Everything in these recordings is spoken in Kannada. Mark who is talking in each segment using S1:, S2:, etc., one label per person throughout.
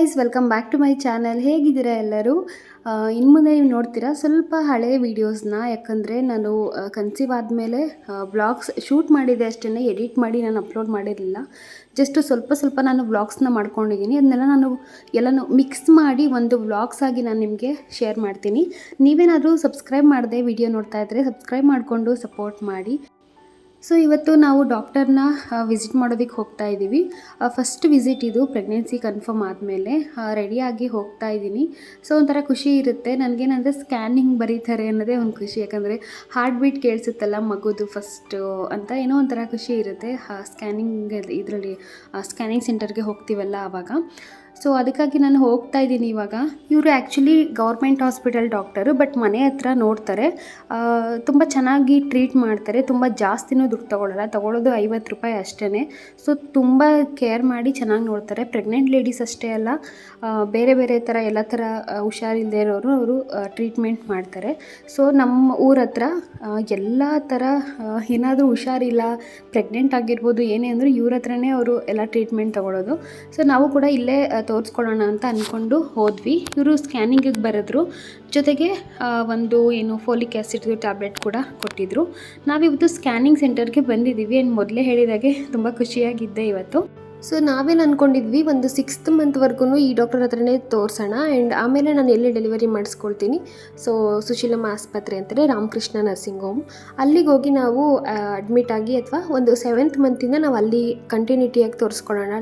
S1: Guys welcome back to my channel ಹೇಗಿದ್ದೀರಾ ಎಲ್ಲರೂ? ಇನ್ನು ಮುಂದೆ ನೀವು ನೋಡ್ತೀರಾ, ಸ್ವಲ್ಪ ಹಳೆಯ ವೀಡಿಯೋಸ್ನ ಯಾಕಂದರೆ ನಾನು ಕನ್ಸೀವ್ ಆದಮೇಲೆ ಬ್ಲಾಗ್ಸ್ ಶೂಟ್ ಮಾಡಿದೆ ಅಷ್ಟೇ ಎಡಿಟ್ ಮಾಡಿ ನಾನು ಅಪ್ಲೋಡ್ ಮಾಡಿರಲಿಲ್ಲ. ಜಸ್ಟ್ ಸ್ವಲ್ಪ ಸ್ವಲ್ಪ ನಾನು ವ್ಲಾಗ್ಸ್ನ ಮಾಡ್ಕೊಂಡಿದ್ದೀನಿ. ಅದನ್ನೆಲ್ಲ ನಾನು ಎಲ್ಲನೂ ಮಿಕ್ಸ್ ಮಾಡಿ ಒಂದು ವ್ಲಾಗ್ಸ್ ಆಗಿ ನಾನು ನಿಮಗೆ ಶೇರ್ ಮಾಡ್ತೀನಿ. ನೀವೇನಾದರೂ ಸಬ್ಸ್ಕ್ರೈಬ್ ಮಾಡಿದೆ ವಿಡಿಯೋ ನೋಡ್ತಾ ಇದ್ದರೆ ಸಬ್ಸ್ಕ್ರೈಬ್ ಮಾಡಿಕೊಂಡು ಸಪೋರ್ಟ್ ಮಾಡಿ. ಸೊ ಇವತ್ತು ನಾವು ಡಾಕ್ಟರ್ನ ವಿಸಿಟ್ ಮಾಡೋದಕ್ಕೆ ಹೋಗ್ತಾ ಇದ್ದೀವಿ ಫಸ್ಟ್ ವಿಸಿಟ್ ಇದು ಪ್ರೆಗ್ನೆನ್ಸಿ ಕನ್ಫರ್ಮ್ ಆದಮೇಲೆ ರೆಡಿಯಾಗಿ ಹೋಗ್ತಾ ಇದ್ದೀನಿ ಸೊ ಒಂಥರ ಖುಷಿ ಇರುತ್ತೆ. ನನಗೇನಂದರೆ ಸ್ಕ್ಯಾನಿಂಗ್ ಬರೀತಾರೆ ಅನ್ನೋದೇ ಒಂದು ಖುಷಿ. ಯಾಕಂದರೆ ಹಾರ್ಟ್ ಬೀಟ್ ಕೇಳಿಸುತ್ತಲ್ಲ ಮಗುದು ಫಸ್ಟು ಅಂತ ಏನೋ ಒಂಥರ ಖುಷಿ ಇರುತ್ತೆ. ಸ್ಕ್ಯಾನಿಂಗ್ ಇದರಲ್ಲಿ ಸ್ಕ್ಯಾನಿಂಗ್ ಸೆಂಟರ್ಗೆ ಹೋಗ್ತೀವಲ್ಲ ಆವಾಗ. ಸೊ ಅದಕ್ಕಾಗಿ ನಾನು ಹೋಗ್ತಾ ಇದ್ದೀನಿ ಇವಾಗ. ಇವರು actually government hospital doctor but ಮನೆ ಹತ್ರ ನೋಡ್ತಾರೆ. ತುಂಬ ಚೆನ್ನಾಗಿ ಟ್ರೀಟ್ ಮಾಡ್ತಾರೆ. ತುಂಬ ಜಾಸ್ತಿನೂ ದುಡ್ಡು ತೊಗೊಳ್ಳಲ್ಲ ತೊಗೊಳ್ಳೋದು ಐವತ್ತು ರೂಪಾಯಿ ಅಷ್ಟೇ ಸೊ ತುಂಬ ಕೇರ್ ಮಾಡಿ ಚೆನ್ನಾಗಿ ನೋಡ್ತಾರೆ. ಪ್ರೆಗ್ನೆಂಟ್ ಲೇಡೀಸ್ ಅಷ್ಟೇ ಅಲ್ಲ ಬೇರೆ ಬೇರೆ ಥರ ಎಲ್ಲ ಥರ ಹುಷಾರಿಲ್ಲದೆ ಇರೋರು ಅವರು ಟ್ರೀಟ್ಮೆಂಟ್ ಮಾಡ್ತಾರೆ. ಸೊ ನಮ್ಮ ಊರ ಹತ್ರ ಎಲ್ಲ ಥರ ಏನಾದರೂ ಹುಷಾರಿಲ್ಲ ಪ್ರೆಗ್ನೆಂಟ್ ಆಗಿರ್ಬೋದು ಏನೇ ಅಂದರೂ ಇವ್ರ ಹತ್ರನೇ ಅವರು ಎಲ್ಲ ಟ್ರೀಟ್ಮೆಂಟ್ ತೊಗೊಳೋದು. ಸೊ ನಾವು ಕೂಡ ಇಲ್ಲೇ ತೋರಿಸ್ಕೊಳ್ಳೋಣ ಅಂತ ಅಂದ್ಕೊಂಡು ಹೋದ್ವಿ. ಇವರು ಸ್ಕ್ಯಾನಿಂಗಿಗೆ ಬರೆದ್ರು. ಜೊತೆಗೆ ಒಂದು, ಏನು ಫೋಲಿಕ್ ಆ್ಯಸಿಡ್ದು ಟ್ಯಾಬ್ಲೆಟ್ ಕೂಡ ಕೊಟ್ಟಿದ್ದರು ನಾವಿವತ್ತು ಸ್ಕ್ಯಾನಿಂಗ್ ಸೆಂಟರ್ಗೆ ಬಂದಿದ್ದೀವಿ. ಆ್ಯಂಡ್ ಮೊದಲೇ ಹೇಳಿದಾಗೆ ತುಂಬ ಖುಷಿಯಾಗಿದ್ದೆ ಇವತ್ತು. ಸೊ ನಾವೇನು ಅಂದ್ಕೊಂಡಿದ್ವಿ ಒಂದು ಸಿಕ್ಸ್ತ್ ಮಂತ್ವರೆಗೂ ಈ ಡಾಕ್ಟರ್ ಹತ್ರನೇ ತೋರಿಸೋಣ ಆ್ಯಂಡ್ ಆಮೇಲೆ ನಾನು ಎಲ್ಲಿ ಡೆಲಿವರಿ ಮಾಡಿಸ್ಕೊಳ್ತೀನಿ. ಸೊ ಸುಶೀಲಮ್ಮ ಆಸ್ಪತ್ರೆ ಅಂತಂದರೆ ರಾಮಕೃಷ್ಣ ನರ್ಸಿಂಗ್ ಹೋಮ್ ಅಲ್ಲಿಗೆ ಹೋಗಿ ನಾವು ಅಡ್ಮಿಟ್ ಆಗಿ ಅಥವಾ ಒಂದು ಸೆವೆಂತ್ ಮಂತಿಂದ ನಾವು ಅಲ್ಲಿ ಕಂಟಿನ್ಯೂಟಿಯಾಗಿ ತೋರಿಸ್ಕೊಳ್ಳೋಣ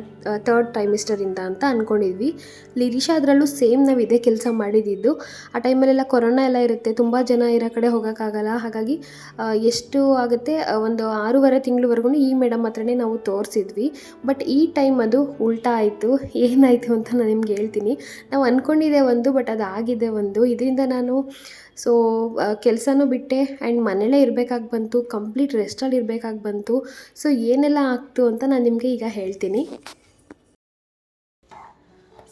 S1: ಥರ್ಡ್ ಟೈಮಿಸ್ಟರಿಂದ ಅಂತ ಅಂದ್ಕೊಂಡಿದ್ವಿ ಲಿರಿಷಾ ಅದರಲ್ಲೂ ಸೇಮ್ ನಾವು ಇದೇ ಕೆಲಸ ಮಾಡಿದ್ದು ಆ ಟೈಮಲ್ಲೆಲ್ಲ ಕೊರೋನಾ ಎಲ್ಲ ಇರುತ್ತೆ, ತುಂಬ ಜನ ಇರೋ ಕಡೆ ಹೋಗೋಕ್ಕಾಗಲ್ಲ. ಹಾಗಾಗಿ ಎಷ್ಟು ಆಗುತ್ತೆ ಒಂದು ಆರೂವರೆ ತಿಂಗಳವರೆಗೂ ಈ ಮೇಡಮ್ ಹತ್ರನೇ ನಾವು ತೋರಿಸಿದ್ವಿ. ಬಟ್ ಈ ಟೈಮ್ ಅದು ಉಲ್ಟಾ ಆಯಿತು. ಏನಾಯಿತು ಅಂತ ನಾನು ನಿಮ್ಗೆ ಹೇಳ್ತೀನಿ. ನಾವು ಅಂದ್ಕೊಂಡಿದ್ದೆ ಒಂದು, ಬಟ್ ಅದು ಆಗಿದೆ ಒಂದು. ಇದರಿಂದ ನಾನು ಸೊ ಕೆಲಸನೂ ಬಿಟ್ಟೆ. ಆ್ಯಂಡ್ ಮನೇಲೇ ಇರಬೇಕಾಗಿ ಬಂತು. ಕಂಪ್ಲೀಟ್ ರೆಸ್ಟಲ್ಲಿ ಇರಬೇಕಾಗಿ ಬಂತು. ಸೊ ಏನೆಲ್ಲ ಆಗ್ತು ಅಂತ ನಾನು ನಿಮಗೆ ಈಗ ಹೇಳ್ತೀನಿ.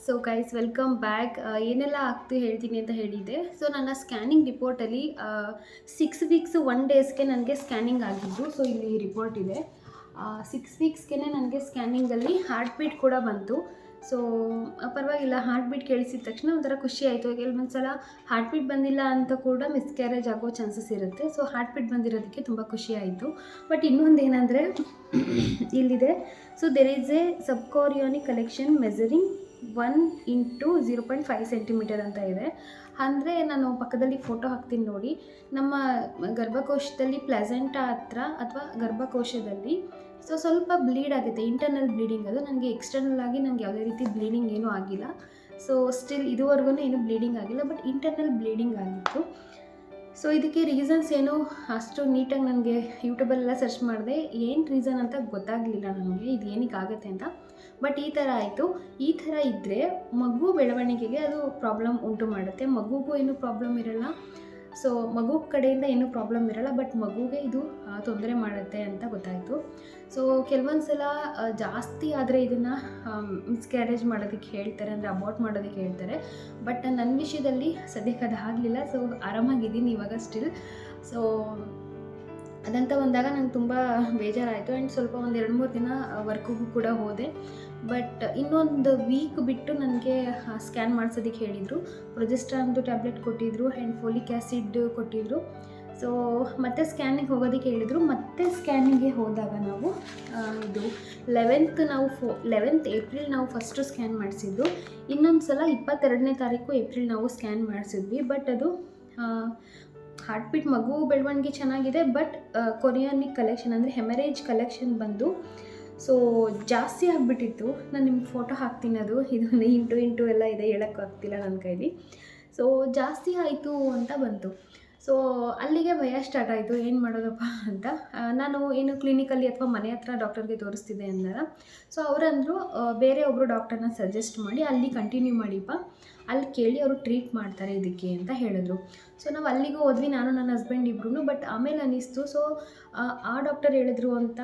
S1: ಸೊ ಗೈಸ್ ವೆಲ್ಕಮ್ ಬ್ಯಾಕ್ ಏನೆಲ್ಲ ಆಗ್ತು ಹೇಳ್ತೀನಿ ಅಂತ ಹೇಳಿದ್ದೆ. ಸೊ ನನ್ನ ಸ್ಕ್ಯಾನಿಂಗ್ ರಿಪೋರ್ಟಲ್ಲಿ ಸಿಕ್ಸ್ ವೀಕ್ಸ್ ಒನ್ ಡೇಸ್ಗೆ ನನಗೆ ಸ್ಕ್ಯಾನಿಂಗ್ ಆಗಿದ್ದು. ಸೊ ಇಲ್ಲಿ ರಿಪೋರ್ಟ್ ಇದೆ. ಸಿಕ್ಸ್ ವೀಕ್ಸ್ಗೆ ನನಗೆ ಸ್ಕ್ಯಾನಿಂಗಲ್ಲಿ ಹಾರ್ಟ್ ಬೀಟ್ ಕೂಡ ಬಂತು. ಸೊ ಪರವಾಗಿಲ್ಲ ಹಾರ್ಟ್ ಬೀಟ್ ಕೇಳಿಸಿದ ತಕ್ಷಣ ಒಂಥರ ಖುಷಿ ಆಯಿತು. ಕೆಲವೊಂದು ಸಲ ಹಾರ್ಟ್ ಬೀಟ್ ಬಂದಿಲ್ಲ ಅಂತ ಕೂಡ ಮಿಸ್ಕ್ಯಾರೇಜ್ ಆಗೋ ಚಾನ್ಸಸ್ ಇರುತ್ತೆ. ಸೊ ಹಾರ್ಟ್ ಬೀಟ್ ಬಂದಿರೋದಕ್ಕೆ ತುಂಬ ಖುಷಿ ಆಯಿತು. ಬಟ್ ಇನ್ನೊಂದು ಏನಂದರೆ, ಇಲ್ಲಿದೆ. So there is a subchorionic collection measuring one into zero point five centimetre ಅಂತ ಇದೆ. ಅಂದರೆ ನಾನು ಪಕ್ಕದಲ್ಲಿ ಫೋಟೋ ಹಾಕ್ತೀನಿ ನೋಡಿ. ನಮ್ಮ ಗರ್ಭಕೋಶದಲ್ಲಿ ಪ್ಲೆಸೆಂಟ ಹತ್ರ ಅಥವಾ ಗರ್ಭಕೋಶದಲ್ಲಿ ಸೊ ಸ್ವಲ್ಪ ಬ್ಲೀಡ್ ಆಗುತ್ತೆ ಇಂಟರ್ನಲ್ ಬ್ಲೀಡಿಂಗ್ ಅದು. ನನಗೆ ಎಕ್ಸ್ಟರ್ನಲ್ ಆಗಿ ನನಗೆ ಯಾವುದೇ ರೀತಿ ಬ್ಲೀಡಿಂಗ್ ಏನೂ ಆಗಿಲ್ಲ. ಸೊ ಸ್ಟಿಲ್ ಇದುವರೆಗೂ ಏನೂ ಬ್ಲೀಡಿಂಗ್ ಆಗಿಲ್ಲ ಬಟ್ ಇಂಟರ್ನಲ್ ಬ್ಲೀಡಿಂಗ್ ಆಗಿತ್ತು. ಸೊ ಇದಕ್ಕೆ ರೀಸನ್ಸ್ ಏನು? ಅಷ್ಟು ನೀಟಾಗಿ ನನಗೆ ಯೂಟ್ಯೂಬಲ್ಲೆಲ್ಲ ಸರ್ಚ್ ಮಾಡಿದೆ. ಏನು ರೀಸನ್ ಅಂತ ಗೊತ್ತಾಗಲಿಲ್ಲ ನನಗೆ. ಇದು ಏನಕ್ಕೆ ಆಗುತ್ತೆ ಅಂತ. ಬಟ್ ಈ ಥರ ಆಯಿತು. ಈ ಥರ ಇದ್ದರೆ ಮಗು ಬೆಳವಣಿಗೆಗೆ ಅದು ಪ್ರಾಬ್ಲಮ್ ಉಂಟು ಮಾಡುತ್ತೆ. ಮಗುಗೂ ಏನು ಪ್ರಾಬ್ಲಮ್ ಇರಲ್ಲ. ಸೊ ಮಗು ಕಡೆಯಿಂದ ಏನೂ ಪ್ರಾಬ್ಲಮ್ ಇರಲ್ಲ ಬಟ್ ಮಗುಗೆ ಇದು ತೊಂದರೆ ಮಾಡುತ್ತೆ ಅಂತ ಗೊತ್ತಾಯಿತು. ಸೊ ಕೆಲವೊಂದು ಸಲ ಜಾಸ್ತಿ ಆದರೆ ಇದನ್ನು ಮಿಸ್ಕ್ಯಾರೇಜ್ ಮಾಡೋದಕ್ಕೆ ಹೇಳ್ತಾರೆ, ಅಂದರೆ ಅಬಾರ್ಟ್ ಮಾಡೋದಕ್ಕೆ ಹೇಳ್ತಾರೆ. ಬಟ್ ನನ್ನ ವಿಷಯದಲ್ಲಿ ಸದ್ಯಕ್ಕೆ ಅದು ಆಗಲಿಲ್ಲ ಸೊ ಆರಾಮಾಗಿದ್ದೀನಿ ಇವಾಗ ಸ್ಟಿಲ್ ಸೊ ಅದಂತ ಬಂದಾಗ ನಂಗೆ ತುಂಬ ಬೇಜಾರಾಯಿತು. ಆ್ಯಂಡ್ ಸ್ವಲ್ಪ ಒಂದು ಎರಡು ಮೂರು ದಿನ ವರ್ಕಿಗೂ ಕೂಡ ಹೋದೆ. ಬಟ್ ಇನ್ನೊಂದು ವೀಕ್ ಬಿಟ್ಟು ನನಗೆ ಸ್ಕ್ಯಾನ್ ಮಾಡಿಸೋದಕ್ಕೆ ಹೇಳಿದರು. ಪ್ರೊಜೆಸ್ಟ್ರಾನ್ದು ಟ್ಯಾಬ್ಲೆಟ್ ಕೊಟ್ಟಿದ್ದರು ಆ್ಯಂಡ್ ಫೋಲಿಕ್ ಆ್ಯಸಿಡ್ ಕೊಟ್ಟಿದ್ದರು ಸೊ ಮತ್ತೆ ಸ್ಕ್ಯಾನಿಗೆ ಹೋಗೋದಕ್ಕೆ ಹೇಳಿದರು. ಮತ್ತೆ ಸ್ಕ್ಯಾನಿಗೆ ಹೋದಾಗ ನಾವು ಇದು ಲೆವೆಂತ್ ನಾವು ಫೋ ಲೆವೆಂತ್ ಏಪ್ರಿಲ್ ನಾವು ಫಸ್ಟು ಸ್ಕ್ಯಾನ್ ಮಾಡಿಸಿದ್ದು ಇನ್ನೊಂದು ಸಲ ಇಪ್ಪತ್ತೆರಡನೇ ತಾರೀಕು ಏಪ್ರಿಲ್ ನಾವು ಸ್ಕ್ಯಾನ್ ಮಾಡಿಸಿದ್ವಿ. ಬಟ್ ಅದು ಹಾರ್ಟ್ ಬೀಟ್ ಮಗು ಬೆಳವಣಿಗೆ ಚೆನ್ನಾಗಿದೆ ಬಟ್ ಕೊರಿಯಾನಿಕ್ ಕಲೆಕ್ಷನ್ ಅಂದರೆ ಹೆಮರೇಜ್ ಕಲೆಕ್ಷನ್ ಬಂದು ಸೊ ಜಾಸ್ತಿ ಆಗಿಬಿಟ್ಟಿತ್ತು. ನಾನು ನಿಮ್ಗೆ ಫೋಟೋ ಹಾಕ್ತೀನಿ ಅದು. ಇದು ಇಂಟು ಇಂಟು ಎಲ್ಲ ಇದೆ, ಹೇಳೋಕ್ಕಾಗ್ತಿಲ್ಲ ನನ್ನ ಕೈಲಿ. ಸೊ ಜಾಸ್ತಿ ಆಯಿತು ಅಂತ ಬಂತು. ಸೊ ಅಲ್ಲಿಗೆ ಭಯ ಸ್ಟಾರ್ಟ್ ಆಯಿತು. ಏನು ಮಾಡೋದಪ್ಪ ಅಂತ. ನಾನು ಏನು ಕ್ಲಿನಿಕಲ್ಲಿ ಅಥವಾ ಮನೆ ಹತ್ರ ಡಾಕ್ಟರ್ಗೆ ತೋರಿಸ್ತಿದ್ದೆ ಅಂದಾಗ ಸೊ ಅವರಂದರು ಬೇರೆ ಒಬ್ಬರು ಡಾಕ್ಟರ್ನ ಸಜೆಸ್ಟ್ ಮಾಡಿ, ಅಲ್ಲಿ ಕಂಟಿನ್ಯೂ ಮಾಡಿಪ್ಪ. ಅಲ್ಲಿ ಕೇಳಿ ಅವರು ಟ್ರೀಟ್ ಮಾಡ್ತಾರೆ ಇದಕ್ಕೆ ಅಂತ ಹೇಳಿದ್ರು. ಸೊ ನಾವು ಅಲ್ಲಿಗೂ ಹೋದ್ವಿ. ನಾನು, ನನ್ನ ಹಸ್ಬೆಂಡ್ ಇಬ್ರು ಬಟ್ ಆಮೇಲೆ ಅನ್ನಿಸ್ತು ಸೊ ಆ ಡಾಕ್ಟರ್ ಹೇಳಿದ್ರು ಅಂತ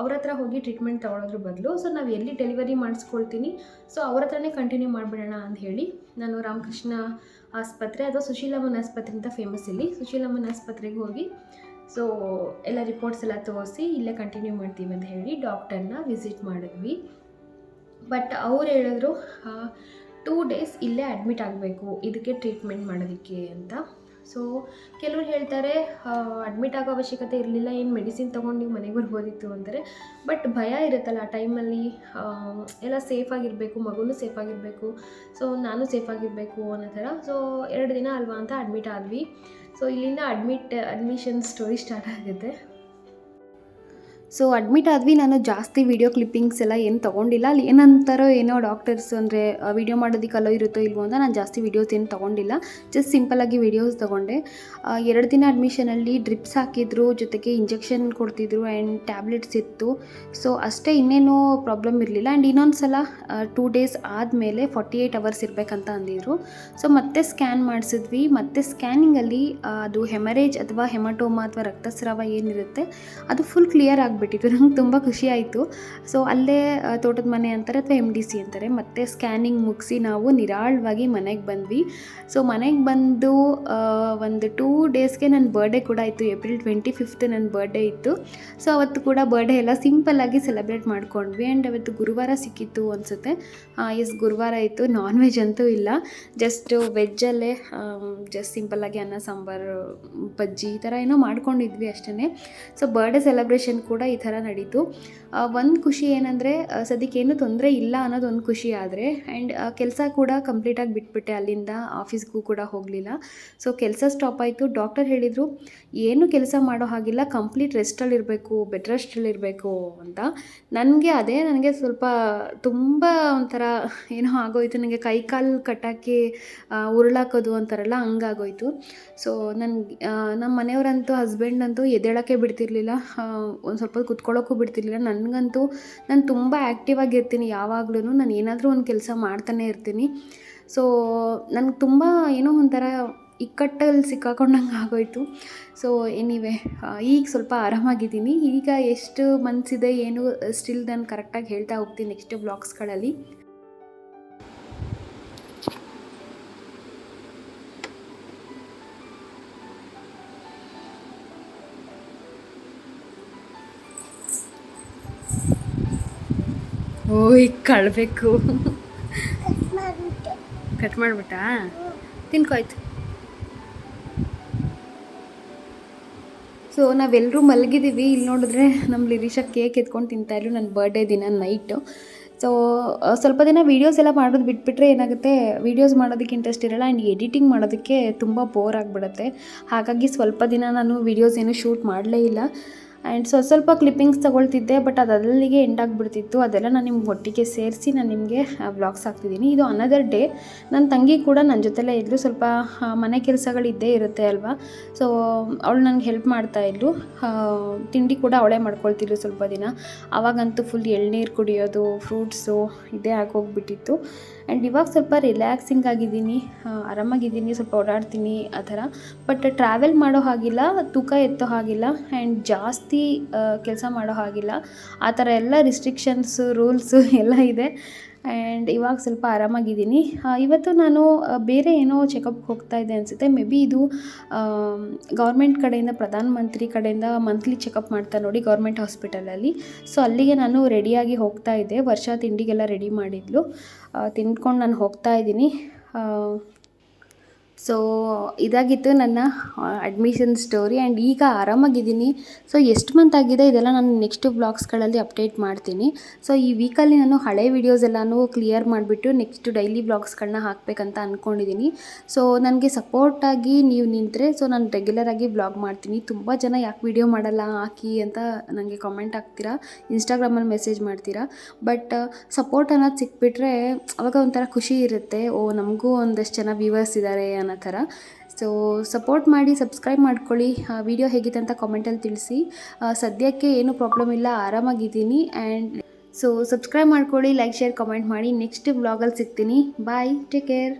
S1: ಅವ್ರ ಹತ್ರ ಹೋಗಿ ಟ್ರೀಟ್ಮೆಂಟ್ ತೊಗೊಳೋದ್ರ ಬದಲು ಸೊ ನಾವು ಎಲ್ಲಿ ಡೆಲಿವರಿ ಮಾಡಿಸ್ಕೊಳ್ತೀನಿ ಸೊ ಅವ್ರ ಹತ್ರನೇ ಕಂಟಿನ್ಯೂ ಮಾಡಿಬಿಡೋಣ ಅಂತ ಹೇಳಿ, ನಾನು ರಾಮಕೃಷ್ಣ ಆಸ್ಪತ್ರೆ ಅಥವಾ ಸುಶೀಲಮ್ಮನ ಆಸ್ಪತ್ರೆ ಅಂತ ಫೇಮಸ್ ಇಲ್ಲಿ, ಸುಶೀಲಮ್ಮನ ಆಸ್ಪತ್ರೆಗೆ ಹೋಗಿ ಸೊ ಎಲ್ಲ ರಿಪೋರ್ಟ್ಸ್ ಎಲ್ಲ ತೋರಿಸಿ ಇಲ್ಲೇ ಕಂಟಿನ್ಯೂ ಮಾಡ್ತೀವಿ ಅಂತ ಹೇಳಿ ಡಾಕ್ಟರ್ನ ವಿಸಿಟ್ ಮಾಡಿದ್ವಿ. ಬಟ್ ಅವ್ರು ಹೇಳಿದ್ರು ಟೂ ಡೇಸ್ ಇಲ್ಲೇ ಅಡ್ಮಿಟ್ ಆಗಬೇಕು, ಇದಕ್ಕೆ ಟ್ರೀಟ್ಮೆಂಟ್ ಮಾಡೋದಕ್ಕೆ ಅಂತ. ಸೊ ಕೆಲವ್ರು ಹೇಳ್ತಾರೆ ಅಡ್ಮಿಟ್ ಆಗೋ ಅವಶ್ಯಕತೆ ಇರಲಿಲ್ಲ, ಏನು ಮೆಡಿಸಿನ್ ತೊಗೊಂಡು ನೀವು ಮನೆಗೆ ಬರ್ಬೋದಿತ್ತು ಅಂತಾರೆ. ಬಟ್ ಭಯ ಇರುತ್ತಲ್ಲ ಆ ಟೈಮಲ್ಲಿ ಎಲ್ಲ ಸೇಫಾಗಿರಬೇಕು ಮಗುನೂ ಸೇಫಾಗಿರಬೇಕು ಸೊ ನಾನು ಸೇಫಾಗಿರಬೇಕು ಅನ್ನೋ ಥರ. ಸೊ ಎರಡು ದಿನ ಅಲ್ವಾ ಅಂತ ಅಡ್ಮಿಟ್ ಆದ್ವಿ. ಸೊ ಇಲ್ಲಿಂದ ಅಡ್ಮಿಟ್ ಅಡ್ಮಿಷನ್ ಸ್ಟೋರಿ ಸ್ಟಾರ್ಟ್ ಆಗುತ್ತೆ. ಸೊ ಅಡ್ಮಿಟ್ ಆದ್ವಿ, ನಾನು ಜಾಸ್ತಿ ವೀಡಿಯೋ ಕ್ಲಿಪ್ಪಿಂಗ್ಸ್ ಎಲ್ಲ ಏನು ತೊಗೊಂಡಿಲ್ಲ. ಅಲ್ಲಿ ಏನಂತಾರೋ ಏನೋ ಡಾಕ್ಟರ್ಸ್ ಅಂದರೆ ವೀಡಿಯೋ ಮಾಡೋದಕ್ಕೆ ಅಲೋ ಇರುತ್ತೋ ಇಲ್ವೋ ಅಂತ ನಾನು ಜಾಸ್ತಿ ವೀಡಿಯೋಸ್ ಏನು ತೊಗೊಂಡಿಲ್ಲ. ಜಸ್ಟ್ ಸಿಂಪಲಾಗಿ ವೀಡಿಯೋಸ್ ತೊಗೊಂಡೆ. ಎರಡು ದಿನ ಅಡ್ಮಿಷನಲ್ಲಿ ಡ್ರಿಪ್ಸ್ ಹಾಕಿದ್ರು, ಜೊತೆಗೆ ಇಂಜೆಕ್ಷನ್ ಕೊಡ್ತಿದ್ರು ಆ್ಯಂಡ್ ಟ್ಯಾಬ್ಲೆಟ್ಸ್ ಇತ್ತು. ಸೊ ಅಷ್ಟೇ ಇನ್ನೇನು ಪ್ರಾಬ್ಲಮ್ ಇರಲಿಲ್ಲ. ಆ್ಯಂಡ್ ಇನ್ನೊಂದು ಸಲ ಟೂ ಡೇಸ್ ಆದಮೇಲೆ ಫಾರ್ಟಿ ಏಯ್ಟ್ ಅವರ್ಸ್ ಇರಬೇಕಂತ ಅಂದಿದ್ರು. ಸೊ ಮತ್ತೆ ಸ್ಕ್ಯಾನ್ ಮಾಡಿಸಿದ್ವಿ. ಮತ್ತೆ ಸ್ಕ್ಯಾನಿಂಗಲ್ಲಿ ಅದು ಹೆಮರೇಜ್ ಅಥವಾ ಹೆಮಟೋಮಾ ಅಥವಾ ರಕ್ತಸ್ರಾವ ಏನಿರುತ್ತೆ, ಅದು ಫುಲ್ ಕ್ಲಿಯರ್ ಆಗಿಬಿಟ್ಟಿತ್ತು. ನಂಗೆ ತುಂಬ ಖುಷಿ ಆಯಿತು. ಸೊ ಅಲ್ಲೇ ತೋಟದ ಮನೆ ಅಂತಾರೆ ಅಥವಾ ಎಂ ಡಿ ಸಿ ಅಂತಾರೆ. ಮತ್ತೆ ಸ್ಕ್ಯಾನಿಂಗ್ ಮುಗಿಸಿ ನಾವು ನಿರಾಳವಾಗಿ ಮನೆಗೆ ಬಂದ್ವಿ. ಸೊ ಮನೆಗೆ ಬಂದು ಒಂದು ಟೂ ಡೇಸ್ಗೆ ನನ್ನ ಬರ್ಡೇ ಕೂಡ ಇತ್ತು ಏಪ್ರಿಲ್ ಟ್ವೆಂಟಿ ಫಿಫ್ತ್ ನನ್ನ ಬರ್ಡೇ ಇತ್ತು. ಸೊ ಅವತ್ತು ಕೂಡ ಬರ್ಡೇ ಎಲ್ಲ ಸಿಂಪಲ್ಲಾಗಿ ಸೆಲೆಬ್ರೇಟ್ ಮಾಡ್ಕೊಂಡ್ವಿ. ಆ್ಯಂಡ್ ಅವತ್ತು ಗುರುವಾರ ಸಿಕ್ಕಿತ್ತು ಅನಿಸುತ್ತೆ. ಎಸ್ ಗುರುವಾರ ಇತ್ತು. ನಾನ್ ವೆಜ್ ಅಂತೂ ಇಲ್ಲ. ಜಸ್ಟ್ ವೆಜ್ಜಲ್ಲೇ ಜಸ್ಟ್ ಸಿಂಪಲ್ಲಾಗಿ ಅನ್ನ, ಸಾಂಬಾರು, ಬಜ್ಜಿ ಈ ಥರ ಏನೋ ಮಾಡ್ಕೊಂಡಿದ್ವಿ ಅಷ್ಟೇ ಸೊ ಬರ್ಡೇ ಸೆಲೆಬ್ರೇಷನ್ ಕೂಡ ಈ ಥರ ನಡೀತು. ಒಂದು ಖುಷಿ ಏನಂದರೆ ಸದ್ಯಕ್ಕೆ ಏನೂ ತೊಂದರೆ ಇಲ್ಲ ಅನ್ನೋದು ಒಂದು ಖುಷಿ ಆದರೆ ಆ್ಯಂಡ್ ಕೆಲಸ ಕೂಡ ಕಂಪ್ಲೀಟಾಗಿ ಬಿಟ್ಬಿಟ್ಟೆ ಅಲ್ಲಿಂದ ಆಫೀಸ್ಗೂ ಕೂಡ ಹೋಗಲಿಲ್ಲ. ಸೊ ಕೆಲಸ ಸ್ಟಾಪ್ ಆಯಿತು. ಡಾಕ್ಟರ್ ಹೇಳಿದರು, ಏನು ಕೆಲಸ ಮಾಡೋ ಹಾಗಿಲ್ಲ ಕಂಪ್ಲೀಟ್ ರೆಸ್ಟಲ್ಲಿರಬೇಕು ಬೆಡ್ ರೆಸ್ಟಲ್ಲಿರಬೇಕು ಅಂತ. ನನಗೆ ಅದೇ, ನನಗೆ ಸ್ವಲ್ಪ ತುಂಬ ಒಂಥರ ಏನೋ ಆಗೋಯ್ತು. ನನಗೆ ಕೈ ಕಾಲು ಕಟ್ಟಾಕಿ ಉರುಳಾಕೋದು ಅಂತಾರಲ್ಲ ಹಂಗಾಗೋಯ್ತು. ಸೊ ನನಗೆ ನಮ್ಮ ಮನೆಯವರಂತೂ ಹಸ್ಬೆಂಡ್ ಅಂತೂ ಎದ್ದೇಳೋಕ್ಕೆ ಬಿಡ್ತಿರ್ಲಿಲ್ಲ. ಒಂದು ಸ್ವಲ್ಪ ಕುತ್ಕೊಳ್ಳೋಕ್ಕೂ ಬಿಡ್ತಿರ್ಲಿಲ್ಲ. ನನಗಂತೂ ನಾನು ತುಂಬ ಆ್ಯಕ್ಟಿವ್ ಆಗಿರ್ತೀನಿ ಯಾವಾಗ್ಲೂ ನಾನು ಏನಾದರೂ ಒಂದು ಕೆಲಸ ಮಾಡ್ತಾನೆ ಇರ್ತೀನಿ. ಸೊ ನನಗೆ ತುಂಬ ಏನೋ ಒಂಥರ ಇಕ್ಕಟ್ಟಲ್ಲಿ ಸಿಕ್ಕಾಕೊಂಡಂಗೆ ಆಗೋಯ್ತು. ಸೊ ಎನಿವೆ ಈಗ ಸ್ವಲ್ಪ ಆರಾಮಾಗಿದ್ದೀನಿ. ಈಗ ಎಷ್ಟು ಮನಸ್ಸಿದೆ ಏನು ಸ್ಟಿಲ್ ನಾನು ಕರೆಕ್ಟಾಗಿ ಹೇಳ್ತಾ ಹೋಗ್ತೀನಿ ನೆಕ್ಸ್ಟ್ ಬ್ಲಾಗ್ಸ್ಗಳಲ್ಲಿ ಓಯ್ ಕಳ್ಬೇಕು. ಕಟ್ ಮಾಡಿಬಿಟ್ಟಾ? ತಿನ್ಕೋಯ್ತು. ಸೊ ನಾವೆಲ್ಲರೂ ಮಲಗಿದ್ದೀವಿ ಇಲ್ಲಿ ನೋಡಿದ್ರೆ ನಮ್ಮ ಲಿರೀಶಾ ಕೇಕ್ ಎತ್ಕೊಂಡು ತಿಂತಾಯಿದ್ರು ನನ್ನ ಬರ್ಡೇ ದಿನ ನೈಟು ಸೊ ಸ್ವಲ್ಪ ದಿನ ವೀಡಿಯೋಸ್ ಎಲ್ಲ ಮಾಡೋದು ಬಿಟ್ಬಿಟ್ರೆ ಏನಾಗುತ್ತೆ? ವೀಡಿಯೋಸ್ ಮಾಡೋದಕ್ಕೆ ಇಂಟ್ರೆಸ್ಟ್ ಇರಲ್ಲ. ಆ್ಯಂಡ್ ಎಡಿಟಿಂಗ್ ಮಾಡೋದಕ್ಕೆ ತುಂಬ ಬೋರ್ ಆಗಿಬಿಡುತ್ತೆ. ಹಾಗಾಗಿ ಸ್ವಲ್ಪ ದಿನ ನಾನು ವೀಡಿಯೋಸ್ ಏನು ಶೂಟ್ ಮಾಡಲೇ ಇಲ್ಲ. ಆ್ಯಂಡ್ ಸ್ವಲ್ಪ ಸ್ವಲ್ಪ ಕ್ಲಿಪ್ಪಿಂಗ್ಸ್ ತೊಗೊಳ್ತಿದ್ದೆ, ಬಟ್ ಅದು ಅಲ್ಲಿಗೆ ಎಂಡ್ ಆಗಿಬಿಡ್ತಿತ್ತು. ಅದೆಲ್ಲ ನಾನು ನಿಮ್ಗೆ ಒಟ್ಟಿಗೆ ಸೇರಿಸಿ ನಾನು ನಿಮಗೆ ಬ್ಲಾಗ್ಸ್ ಹಾಕ್ತಿದ್ದೀನಿ ಇದು ಅನದರ್ ಡೇ ನನ್ನ ತಂಗಿ ಕೂಡ ನನ್ನ ಜೊತೆಲೇ ಇದ್ಲು. ಸ್ವಲ್ಪ ಮನೆ ಕೆಲಸಗಳಿದ್ದೇ ಇರುತ್ತೆ ಅಲ್ವಾ? ಸೊ ಅವಳು ನನಗೆ ಹೆಲ್ಪ್ ಮಾಡ್ತಾ ಮಾಡ್ತಾಯಿದ್ಲು ತಿಂಡಿ ಕೂಡ ಅವಳೇ ಮಾಡ್ಕೊಳ್ತಿದ್ಲು ಸ್ವಲ್ಪ ದಿನ. ಆವಾಗಂತೂ ಫುಲ್ ಎಳ್ನೀರು ಕುಡಿಯೋದು ಫ್ರೂಟ್ಸು ಇದೇ ಆಗೋಗ್ಬಿಟ್ಟಿತ್ತು. ಆ್ಯಂಡ್ ಇವಾಗ ಸ್ವಲ್ಪ ರಿಲ್ಯಾಕ್ಸಿಂಗ್ ಆಗಿದ್ದೀನಿ ಆರಾಮಾಗಿದ್ದೀನಿ, ಸ್ವಲ್ಪ ಓಡಾಡ್ತೀನಿ ಆ ಥರ. ಬಟ್ ಟ್ರಾವೆಲ್ ಮಾಡೋ ಹಾಗಿಲ್ಲ, ತೂಕ ಎತ್ತೋ ಹಾಗಿಲ್ಲ ಆ್ಯಂಡ್ ಜಾಸ್ತಿ ಕೆಲಸ ಮಾಡೋ ಹಾಗಿಲ್ಲ. ಆ ಥರ ಎಲ್ಲ ರಿಸ್ಟ್ರಿಕ್ಷನ್ಸು ರೂಲ್ಸು ಎಲ್ಲ ಇದೆ. ಆ್ಯಂಡ್ ಇವಾಗ ಸ್ವಲ್ಪ ಆರಾಮಾಗಿದ್ದೀನಿ. ಇವತ್ತು ನಾನು ಬೇರೆ ಏನೋ ಚೆಕಪ್ಗೆ ಹೋಗ್ತಾ ಇದ್ದೆ ಅನಿಸುತ್ತೆ. ಮೇ ಬಿ ಇದು ಗೌರ್ಮೆಂಟ್ ಕಡೆಯಿಂದ, ಪ್ರಧಾನ ಮಂತ್ರಿ ಕಡೆಯಿಂದ ಮಂತ್ಲಿ ಚೆಕಪ್ ಮಾಡ್ತಾ ನೋಡಿ ಗೌರ್ಮೆಂಟ್ ಹಾಸ್ಪಿಟಲಲ್ಲಿ ಸೊ ಅಲ್ಲಿಗೆ ನಾನು ರೆಡಿಯಾಗಿ ಹೋಗ್ತಾ ಇದ್ದೆ. ವರ್ಷ ತಿಂಡಿಗೆಲ್ಲ ರೆಡಿ ಮಾಡಿದ್ಲು. ತಿಂದ್ಕೊಂಡು ನಾನು ಹೋಗ್ತಾ ಇದ್ದೀನಿ. ಸೊ ಇದಾಗಿತ್ತು ನನ್ನ ಅಡ್ಮಿಷನ್ ಸ್ಟೋರಿ ಆ್ಯಂಡ್ ಈಗ ಆರಾಮಾಗಿದ್ದೀನಿ. ಸೊ ಎಷ್ಟು ಮಂತ್ ಆಗಿದೆ ಇದೆಲ್ಲ ನಾನು ನೆಕ್ಸ್ಟ್ ಬ್ಲಾಗ್ಸ್ಗಳಲ್ಲಿ ಅಪ್ಡೇಟ್ ಮಾಡ್ತೀನಿ. ಸೊ ಈ ವೀಕಲ್ಲಿ ನಾನು ಹಳೆ ವೀಡಿಯೋಸ್ ಎಲ್ಲನೂ ಕ್ಲಿಯರ್ ಮಾಡಿಬಿಟ್ಟು ನೆಕ್ಸ್ಟ್ ಡೈಲಿ ಬ್ಲಾಗ್ಸ್ಗಳನ್ನ ಹಾಕಬೇಕಂತ ಅಂದ್ಕೊಂಡಿದ್ದೀನಿ ಸೊ ನನಗೆ ಸಪೋರ್ಟಾಗಿ ನೀವು ನಿಂತರೆ ಸೊ ನಾನು ರೆಗ್ಯುಲರಾಗಿ ಬ್ಲಾಗ್ ಮಾಡ್ತೀನಿ. ತುಂಬ ಜನ ಯಾಕೆ ವೀಡಿಯೋ ಮಾಡಲ್ಲ, ಹಾಕಿ ಅಂತ ನನಗೆ ಕಾಮೆಂಟ್ ಹಾಕ್ತೀರಾ? ಇನ್ಸ್ಟಾಗ್ರಾಮಲ್ಲಿ ಮೆಸೇಜ್ ಮಾಡ್ತೀರಾ? ಬಟ್ ಸಪೋರ್ಟ್ ಅನ್ನೋದು ಸಿಕ್ಬಿಟ್ರೆ ಅವಾಗ ಒಂಥರ ಖುಷಿ ಇರುತ್ತೆ. ಓ, ನಮಗೂ ಒಂದಷ್ಟು ಜನ ವ್ಯೂವರ್ಸ್ ಇದ್ದಾರೆ ಅನ್ನೋ ಥರ. ಸೊ ಸಪೋರ್ಟ್ ಮಾಡಿ ಸಬ್ಸ್ಕ್ರೈಬ್ ಮಾಡ್ಕೊಳ್ಳಿ. ವಿಡಿಯೋ ಹೇಗಿದೆ ಅಂತ ಕಾಮೆಂಟಲ್ಲಿ ತಿಳಿಸಿ. ಸದ್ಯಕ್ಕೆ ಏನೂ ಪ್ರಾಬ್ಲಮ್ ಇಲ್ಲ, ಆರಾಮಾಗಿದ್ದೀನಿ. ಆ್ಯಂಡ್ ಸೊ ಸಬ್ಸ್ಕ್ರೈಬ್ ಮಾಡ್ಕೊಳ್ಳಿ ಲೈಕ್ ಶೇರ್ ಕಮೆಂಟ್ ಮಾಡಿ. ನೆಕ್ಸ್ಟ್ ವ್ಲಾಗಲ್ಲಿ ಸಿಗ್ತೀನಿ. Bye take care